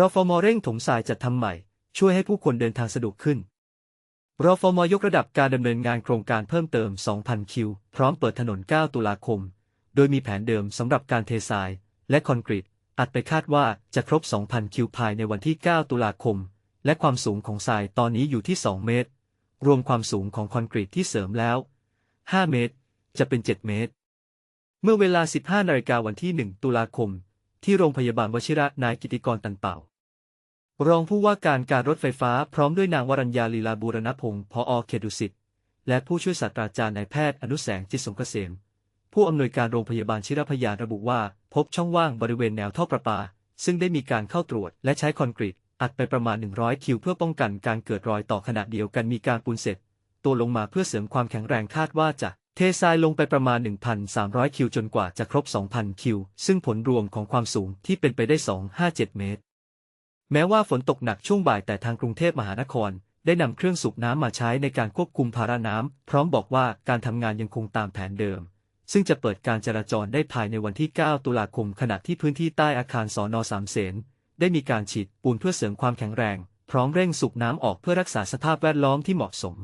รฟมเร่งถมทรายจัดทำใหม่ ช่วยให้ผู้คนเดินทางสะดวกขึ้นรฟมยกระดับการดำเนินงานโครงการเพิ่มเติม 2,000 คิว พร้อมเปิดถนน 9 ตุลาคม โดยมีแผนเดิมสำหรับการเททรายและคอนกรีต อัดไปคาดว่าจะครบ 2,000 คิวภายในวันที่ 9 ตุลาคม และความสูงของทรายตอนนี้อยู่ที่ 2 เมตร รวมความสูงของคอนกรีตที่เสริมแล้ว 5 เมตร จะเป็น 7 เมตร เมื่อเวลา 15นาฬิกาวันที่ 1 ตุลาคม ที่โรงพยาบาลวชิระนายกิติกรตันเป่ารองผู้ว่าการการรถไฟฟ้าพร้อมด้วยนางวรัญญาลีลาบูรณพงศ์พอเขตดุสิตและผู้ช่วยศาสตราจารย์นายแพทย์อนุแสงจิตสงเกษม ผู้อำนวยการโรงพยาบาลชิรพยาระบุว่า พบช่องว่างบริเวณแนวท่อประปา ซึ่งได้มีการเข้าตรวจและใช้คอนกรีตอัดไปประมาณ 100 คิวเพื่อป้องกันการเกิดรอยต่อขณะเดียวกันมีการปูนเสร็จ ตัวลงมาเพื่อเสริมความแข็งแรงคาดว่าจะ เททรายลงไปประมาณ 1,300 คิวจนกว่าจะครบ 2,000 คิว ซึ่งผลรวมของความสูงที่เป็นไปได้ 257 เมตร แม้ว่าฝนตกหนักช่วงบ่ายแต่ทางกรุงเทพมหานคร ได้นำเครื่องสูบน้ำมาใช้ในการควบคุมภาระน้ำ พร้อมบอกว่าการทำงานยังคงตามแผนเดิม ซึ่งจะเปิดการจราจรได้ภายในวันที่ 9 ตุลาคม ขณะที่พื้นที่ใต้อาคารสอนอสามเสนได้มีการฉีดปูนเพื่อเสริมความแข็งแรง พร้อมเร่งสูบน้ำออกเพื่อรักษาสภาพแวดล้อมที่เหมาะสม